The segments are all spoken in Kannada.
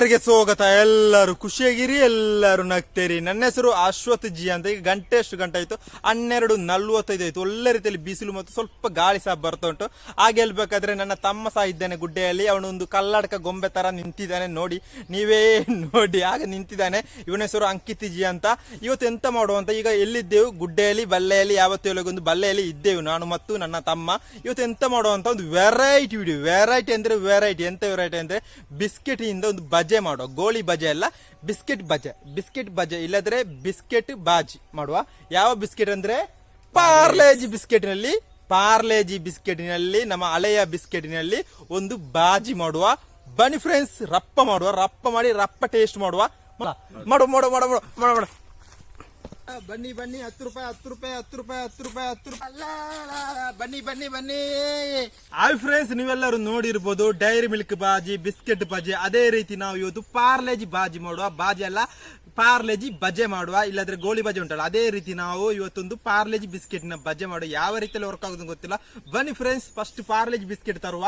ಎಲ್ಲರಿಗೆ ಸ್ವಾಗತ. ಎಲ್ಲರೂ ಖುಷಿಯಾಗಿರಿ, ಎಲ್ಲರೂ ನಗ್ತೇರಿ. ನನ್ನ ಹೆಸರು ಅಶ್ವಥ್ ಜಿ ಅಂತ. ಈಗ ಗಂಟೆ ಎಷ್ಟು ಗಂಟೆ ಆಯ್ತು. ಹನ್ನೆರಡು ನಲ್ವತ್ತೈದು ಆಯ್ತು. ಒಳ್ಳೆ ರೀತಿಯಲ್ಲಿ ಬಿಸಿಲು ಮತ್ತು ಸ್ವಲ್ಪ ಗಾಳಿ ಸಹ ಬರ್ತಾ ಉಂಟು. ಹಾಗೆ ಹೇಳ್ಬೇಕಾದ್ರೆ ನನ್ನ ತಮ್ಮ ಸಹ ಇದ್ದಾನೆ ಗುಡ್ಡೆಯಲ್ಲಿ. ಅವನೊಂದು ಕಲ್ಲಾಡಕ ಗೊಂಬೆ ತರ ನಿಂತಿದ್ದಾನೆ ನೋಡಿ. ನೀವೇ ನೋಡಿ. ಆಗ ನಿಂತಿದ್ದಾನೆ. ಇವನ ಹೆಸರು ಅಂಕಿತ್ ಜಿ ಅಂತ. ಇವತ್ತು ಎಂತ ಮಾಡುವಂತ ಈಗ ಎಲ್ಲಿದ್ದೆವು? ಗುಡ್ಡೆಯಲ್ಲಿ, ಬಲ್ಲೆಯಲ್ಲಿ, ಯಾವತ್ತೂ ಒಂದು ಬಲ್ಲೆಯಲ್ಲಿ ಇದ್ದೆವು ನಾನು ಮತ್ತು ನನ್ನ ತಮ್ಮ. ಇವತ್ತು ಎಂತ ಮಾಡುವಂತ ಒಂದು ವೆರೈಟಿ ವಿಡಿಯೋ ವೆರೈಟಿ ಅಂದರೆ ವೆರೈಟಿ ಎಂತ ವೆರೈಟಿ ಅಂದರೆ? ಇಂದ ಒಂದು ಬಜೆ ಮಾಡುವ. ಗೋಳಿ ಬಜೆ ಅಲ್ಲ, ಬಿಸ್ಕೆಟ್ ಬಜೆ. ಬಿಸ್ಕೆಟ್ ಬಜೆ, ಇಲ್ಲದ್ರೆ ಬಿಸ್ಕೆಟ್ ಬಾಜಿ ಮಾಡುವ. ಯಾವ ಬಿಸ್ಕೆಟ್ ಅಂದ್ರೆ? ಪಾರ್ಲೇಜಿ ಬಿಸ್ಕೆಟ್ನಲ್ಲಿ, ಪಾರ್ಲೇಜಿ ಬಿಸ್ಕೆಟಿನಲ್ಲಿ, ನಮ್ಮ ಹಳೆಯ ಬಿಸ್ಕೆಟಿನಲ್ಲಿ ಒಂದು ಬಾಜಿ ಮಾಡುವ. ಬನ್ನಿ ಫ್ರೆಂಡ್ಸ್ ರಪ್ಪ ಮಾಡುವ. ರಪ್ಪ ಮಾಡಿ, ರಪ್ಪ ಟೇಸ್ಟ್ ಮಾಡುವ. ಮಾಡು ಮಾಡು ಮಾಡು ಮಾಡು ಮಾಡು ಬನ್ನಿ ಬನ್ನಿ, ಹತ್ತು ರೂಪಾಯಿ ಹತ್ತು ರೂಪಾಯಿ ಹತ್ತು ರೂಪಾಯಿ ಹತ್ತು ರೂಪಾಯಿ ಹತ್ತು ರೂಪಾಯಿ. ಬನ್ನಿ ಬನ್ನಿ ಬನ್ನಿ. ಹಾಯ್ ಫ್ರೆಂಡ್ಸ್ ನೀವೆಲ್ಲರೂ ನೋಡಿರ್ಬೋದು Dairy Milk bajji biscuit bajji, ಅದೇ ರೀತಿ ನಾವು ಇವತ್ತು ಪಾರ್ಲೇಜಿ ಬಾಜಿ ಮಾಡುವ, ಬಾಜಿ ಅಲ್ಲ ಪಾರ್ಲೇಜಿ ಬಜೆ ಮಾಡುವ, ಇಲ್ಲಾಂದ್ರೆ ಗೋಳಿ ಬಜೆ ಉಂಟಲ್ಲ, ಅದೇ ರೀತಿ ನಾವು ಇವತ್ತೊಂದು ಪಾರ್ಲೇಜಿ ಬಿಸ್ಕೆಟ್ನ ಬಜೆ ಮಾಡುವ, ಯಾವ ರೀತಿಯಲ್ಲಿ ವರ್ಕ್ ಆಗೋದು ಗೊತ್ತಿಲ್ಲ. ಬನ್ನಿ ಫ್ರೆಂಡ್ಸ್ ಫಸ್ಟ್ ಪಾರ್ಲೇಜಿ ಬಿಸ್ಕೆಟ್ ತರುವ.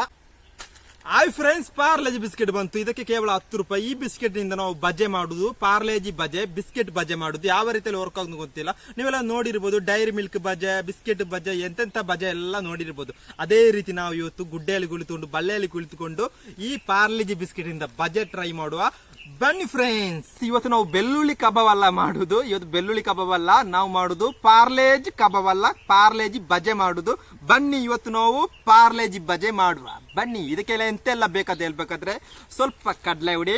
ಹಾಯ್ ಫ್ರೆಂಡ್ಸ್ ಪಾರ್ಲೇಜಿ ಬಿಸ್ಕೆಟ್ ಬಂತು. ಇದಕ್ಕೆ ಕೇವಲ ಹತ್ತು ರೂಪಾಯಿ. ಈ ಬಿಸ್ಕೆಟ್ನಿಂದ ನಾವು ಬಜೆ ಮಾಡುದು. ಪಾರ್ಲೇಜಿ ಬಜೆ, ಬಿಸ್ಕೆಟ್ ಬಜೆ ಮಾಡುದು. ಯಾವ ರೀತಿಯಲ್ಲಿ ವರ್ಕ್ ಆಗೋದು ಗೊತ್ತಿಲ್ಲ. ನೀವೆಲ್ಲ ನೋಡಿರ್ಬೋದು ಡೈರಿ ಮಿಲ್ಕ್ ಬಜೆ, ಬಿಸ್ಕೆಟ್ ಬಜೆ ಎಂತೆಂತ ಬಜೆ ಎಲ್ಲ ನೋಡಿರ್ಬೋದು. ಅದೇ ರೀತಿ ನಾವು ಇವತ್ತು ಗುಡ್ಡೆಯಲ್ಲಿ ಕುಳಿತುಕೊಂಡು, ಬಳ್ಳೆಯಲ್ಲಿ ಕುಳಿತುಕೊಂಡು ಈ ಪಾರ್ಲೇಜಿ ಬಿಸ್ಕೆಟ್ ಇಂದ ಬಜೆ ಟ್ರೈ ಮಾಡುವ ಬನ್ನಿ ಫ್ರೆಂಡ್ಸ್ ಇವತ್ತು ನಾವು ಬೆಳ್ಳುಳ್ಳಿ ಕಬಾಬಲ್ಲ ಮಾಡುದು. ಇವತ್ತು ಬೆಳ್ಳುಳ್ಳಿ ಕಬಾಬಲ್ಲ ನಾವು ಮಾಡುದು ಪಾರ್ಲೇಜ್ ಕಬಾಬಲ್ಲ, ಪಾರ್ಲೇಜ್ ಪಾರ್ಲೇಜಿ ಬಜೆ ಮಾಡುದು. ಬನ್ನಿ ಇವತ್ತು ನಾವು ಪಾರ್ಲೇಜಿ ಬಜೆ ಮಾಡುವ. ಬನ್ನಿ, ಇದಕ್ಕೆಲ್ಲ ಎಂತೆಲ್ಲ ಬೇಕಾದ ಹೇಳ್ಬೇಕಾದ್ರೆ ಸ್ವಲ್ಪ ಕಡಲೆ ಹುಡಿ,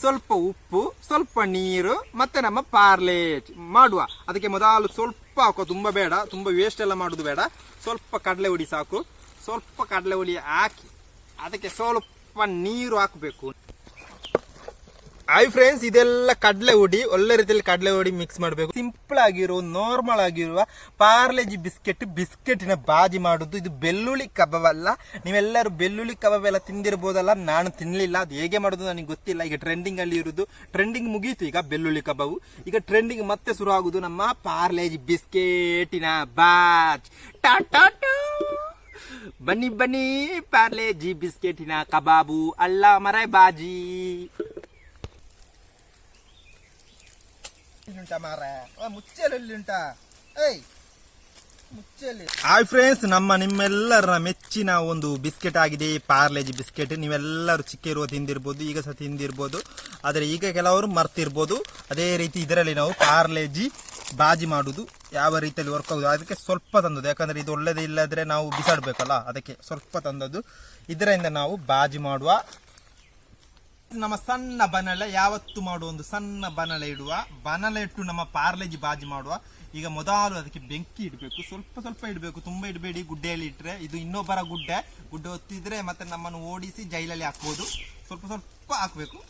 ಸ್ವಲ್ಪ ಉಪ್ಪು, ಸ್ವಲ್ಪ ನೀರು, ಮತ್ತೆ ನಮ್ಮ ಪಾರ್ಲೇಜ್ ಮಾಡುವ. ಅದಕ್ಕೆ ಮೊದಲು ಸ್ವಲ್ಪ ಹಾಕೋ, ತುಂಬಾ ಬೇಡ, ತುಂಬಾ ವೇಸ್ಟ್ ಎಲ್ಲ ಮಾಡುದು ಬೇಡ. ಸ್ವಲ್ಪ ಕಡಲೆ ಹುಡಿ ಸಾಕು. ಸ್ವಲ್ಪ ಕಡಲೆ ಹುಡಿ ಹಾಕಿ, ಅದಕ್ಕೆ ಸ್ವಲ್ಪ ನೀರು ಹಾಕಬೇಕು. ಹಾಯ್ ಫ್ರೆಂಡ್ಸ್ ಇದೆಲ್ಲ ಕಡಲೆ ಹುಡಿ, ಒಳ್ಳೆ ರೀತಿಯಲ್ಲಿ ಕಡಲೆ ಹುಡಿ ಮಿಕ್ಸ್ ಮಾಡಬೇಕು. ಸಿಂಪಲ್ ಆಗಿರುವ ನಾರ್ಮಲ್ ಆಗಿರುವ ಪಾರ್ಲೆಜಿ ಬಿಸ್ಕೆಟ್ ಬಿಸ್ಕೆಟಿನ ಬಾಜಿ ಮಾಡೋದು. ಇದು ಬೆಳ್ಳುಳ್ಳಿ ಕಬಾಬ್ ಅಲ್ಲ. ನೀವೆಲ್ಲರೂ ಬೆಳ್ಳುಳ್ಳಿ ಕಬಾಬ್ ಎಲ್ಲ ತಿಂದಿರ್ಬೋದಲ್ಲ? ನಾನು ತಿನ್ನಲಿಲ್ಲ ಅದು ಹೇಗೆ ಮಾಡೋದು ನನಗೆ ಗೊತ್ತಿಲ್ಲ. ಈಗ ಟ್ರೆಂಡಿಂಗ್ ಅಲ್ಲಿ ಇರೋದು. ಟ್ರೆಂಡಿಂಗ್ ಮುಗೀತು ಈಗ ಬೆಳ್ಳುಳ್ಳಿ ಕಬಾಬು. ಈಗ ಟ್ರೆಂಡಿಂಗ್ ಮತ್ತೆ ಶುರು ಆಗುದು ನಮ್ಮ ಪಾರ್ಲೇಜಿ ಬಿಸ್ಕೆಟಿನ ಬಾಜ್ ಟಾಟಾ ಬನ್ನಿ ಬನ್ನಿ ಪಾರ್ಲೇಜಿ ಬಿಸ್ಕೆಟಿನ ಕಬಾಬು. ಅಲ್ಲ ಮರ ಬಾಜಿ. ಉಂಟಾ ಮಾರ ಮುಚ್ಚಲಲ್ಲಿ ಉಂಟಾ. ಹಾಯ್ ಫ್ರೆಂಡ್ಸ್ ನಮ್ಮ ನಿಮ್ಮೆಲ್ಲರ ಮೆಚ್ಚಿನ ಒಂದು ಬಿಸ್ಕೆಟ್ ಆಗಿದೆ ಪಾರ್ಲೇಜಿ ಬಿಸ್ಕೆಟ್. ನೀವೆಲ್ಲರೂ ಚಿಕ್ಕ ಇರುವ ತಿಂದಿರ್ಬೋದು, ಈಗ ಸಹ ತಿಂದಿರ್ಬೋದು. ಆದರೆ ಈಗ ಕೆಲವರು ಮರ್ತಿರ್ಬೋದು. ಅದೇ ರೀತಿ ಇದರಲ್ಲಿ ನಾವು ಪಾರ್ಲೇಜಿ ಬಾಜಿ ಮಾಡುವುದು ಯಾವ ರೀತಿಯಲ್ಲಿ ವರ್ಕ್ ಆಗುದು, ಅದಕ್ಕೆ ಸ್ವಲ್ಪ ತಂದದ್ದು. ಯಾಕಂದ್ರೆ ಇದು ಒಳ್ಳೇದಿಲ್ಲದ್ರೆ ನಾವು ಬಿಸಾಡ್ಬೇಕಲ್ಲ, ಅದಕ್ಕೆ ಸ್ವಲ್ಪ ತಂದದ್ದು. ಇದರಿಂದ ನಾವು ಬಾಜಿ ಮಾಡುವ ನಮ್ಮ ಸಣ್ಣ ಬನಲೆ ಯಾವತ್ತು ಮಾಡುವ ಒಂದು ಸಣ್ಣ ಬನಲೆ ಇಡುವ. ಬನಲೆ ಇಟ್ಟು ನಮ್ಮ ಪಾರ್ಲೆಜಿ ಬಾಜಿ ಮಾಡುವ. ಈಗ ಮೊದಲು ಅದಕ್ಕೆ ಬೆಂಕಿ ಇಡಬೇಕು. ಸ್ವಲ್ಪ ಸ್ವಲ್ಪ ಇಡಬೇಕು. ತುಂಬ ಇಡಬೇಡಿ. ಗುಡ್ಡೆಯಲ್ಲಿ ಇಟ್ಟರೆ ಇದು ಇನ್ನೊಬ್ಬರ ಗುಡ್ಡೆ. ಗುಡ್ಡೆ ಹೊತ್ತಿದ್ರೆ ಮತ್ತೆ ನಮ್ಮನ್ನು ಓಡಿಸಿ ಜೈಲಲ್ಲಿ ಹಾಕ್ಬೋದು. ಸ್ವಲ್ಪ ಸ್ವಲ್ಪ ಹಾಕಬೇಕು.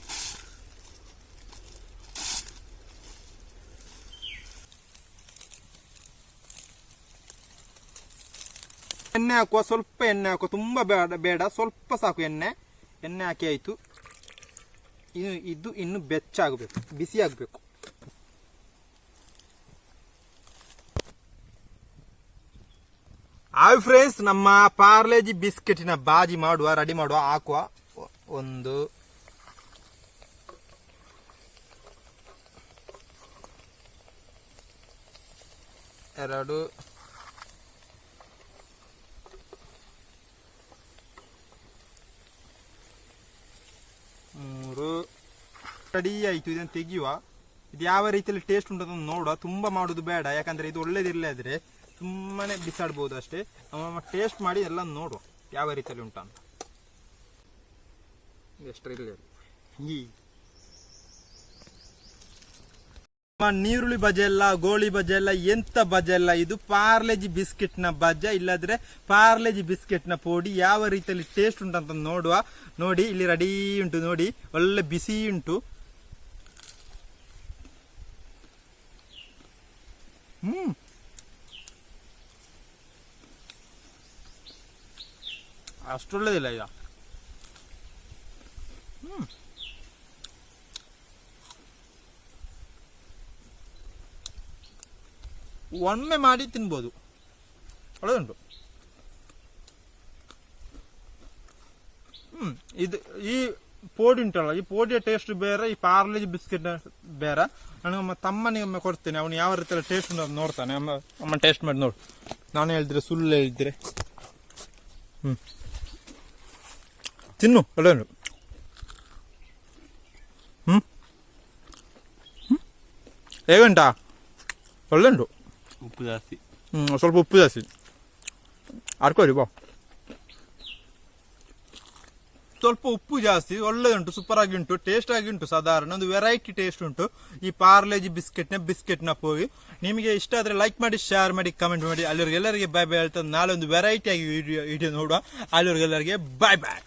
ಎಣ್ಣೆ ಹಾಕುವ. ಸ್ವಲ್ಪ ಎಣ್ಣೆ ಹಾಕುವ. ತುಂಬ ಬೇಡ ಬೇಡ. ಸ್ವಲ್ಪ ಸಾಕು ಎಣ್ಣೆ. ಎಣ್ಣೆ ಹಾಕಿ ಆಯ್ತು. ಇದು ಇದು ಇನ್ನು ಬೆಚ್ಚಾಗಬೇಕು ಬಿಸಿ ಆಗಬೇಕು. ಹಾಯ್ ಫ್ರೆಂಡ್ಸ್, ನಮ್ಮ ಪಾರ್ಲೇಜಿ ಬಿಸ್ಕೆಟಿನ ಬಾಜಿ ಮಾಡುವ, ರೆಡಿ ಮಾಡುವ, ಹಾಕುವ. ಒಂದು. ಎರಡು ಮೂರು ರೆಡಿ ಆಯ್ತು ಇದನ್ನು ತೆಗೆಯುವ. ಇದು ಯಾವ ರೀತಿಯಲ್ಲಿ ಟೇಸ್ಟ್ ಉಂಟು ಅಂತ ನೋಡುವ. ತುಂಬಾ ಮಾಡೋದು ಬೇಡ. ಯಾಕಂದ್ರೆ ಇದು ಒಳ್ಳೇದಿಲ್ಲದ್ರೆ ಸುಮ್ಮನೆ ಬಿಸಾಡ್ಬೋದು ಅಷ್ಟೇ. ನಮ್ಮ ಟೇಸ್ಟ್ ಮಾಡಿ ಎಲ್ಲ ನೋಡುವ ಯಾವ ರೀತಿಯಲ್ಲಿ ಉಂಟು ಅಂತ. ಎಷ್ಟು ಇರಲಿ ಈ ನೀರುಳ್ಳಿ ಬಜೆ ಎಲ್ಲ ಗೋಳಿ ಬಜೆ ಎಲ್ಲ ಎಂತ ಬಜೆ ಎಲ್ಲ ಇದು ಪಾರ್ಲೆಜಿ ಬಿಸ್ಕೆಟ್ನ ಬಜ. ಇಲ್ಲದ್ರೆ ಪಾರ್ಲೆಜಿ ಬಿಸ್ಕೆಟ್ನ ಪೋಡಿ ಯಾವ ರೀತಿಯಲ್ಲಿ ಟೇಸ್ಟ್ ಉಂಟು ಅಂತ ನೋಡುವ. ನೋಡಿ ಇಲ್ಲಿ ರೆಡಿ ಉಂಟು ನೋಡಿ. ಒಳ್ಳೆ ಬಿಸಿ ಉಂಟು. ಹ್ಮ್ ಅಷ್ಟೊಳ್ಳೆದಿಲ್ಲ ಈಗ. ಹ್ಮ್ ಒಮ್ಮೆ ಮಾಡಿ ತಿನ್ಬೋದು. ಒಳ್ಳೆದುಂಟು. ಹ್ಮ್ ಇದು ಈ ಪೋಡಿ ಉಂಟಲ್ಲ ಈ ಪೋಡಿಯ ಟೇಸ್ಟ್ ಬೇರೆ ಈ ಪಾರ್ಲೇಜ್ ಬಿಸ್ಕೆಟ್ ಬೇರೆ. ನಾನು ಅಮ್ಮ ತಮ್ಮನಿಗೆ ಒಮ್ಮೆ ಕೊಡ್ತೇನೆ ಅವನು ಯಾವ ರೀತಿಯಲ್ಲಿ ಟೇಸ್ಟ್ ನೋಡ್ತಾನೆ. ಅಮ್ಮ ಅಮ್ಮ ಟೇಸ್ಟ್ ಮಾಡಿ ನೋಡು. ನಾನು ಹೇಳಿದ್ರೆ ಸುಳ್ಳು ಹೇಳಿದ್ರೆ. ಹ್ಞೂ ತಿನ್ನು ಒಳ್ಳೆ ಉಂಟು ಹ್ಞೂ ಹ್ಮ್. ಹೇಗುಂಟಾ? ಒಳ್ಳೆ ಉಂಟು ಉಪ್ಪು ಜಾಸ್ತಿ. ಹ್ಞೂ ಸ್ವಲ್ಪ ಉಪ್ಪು ಜಾಸ್ತಿ. ಆಡ್ಕೊಳ್ಳಿ ಬಾ. ಸ್ವಲ್ಪ ಉಪ್ಪು ಜಾಸ್ತಿ, ಒಳ್ಳೆದುಂಟು ಸೂಪರ್ ಆಗಿ ಉಂಟು ಟೇಸ್ಟ್ ಆಗಿ ಉಂಟು ಸಾಧಾರಣ, ಒಂದು ವೆರೈಟಿ ಟೇಸ್ಟ್ ಉಂಟು. ಈ ಪಾರ್ಲೇಜಿ ಬಿಸ್ಕೆಟ್ನ ಬಿಸ್ಕೆಟ್ನ ಹೋಗಿ ನಿಮಗೆ ಇಷ್ಟ ಆದರೆ ಲೈಕ್ ಮಾಡಿ ಶೇರ್ ಮಾಡಿ ಕಮೆಂಟ್ ಮಾಡಿ. ಅಲ್ಲಿವ್ರಿಗೆಲ್ಲರಿಗೆ ಬಾಯ್ ಬಾಯ್ ಹೇಳ್ತಾ ನಾಳೆ ಒಂದು ವೆರೈಟಿ ಆಗಿ ವಿಡಿಯೋ ವಿಡಿಯೋ ನೋಡುವ. ಅಲ್ಲಿವ್ರಿಗೆಲ್ಲರಿಗೆ ಬಾಯ್ ಬಾಯ್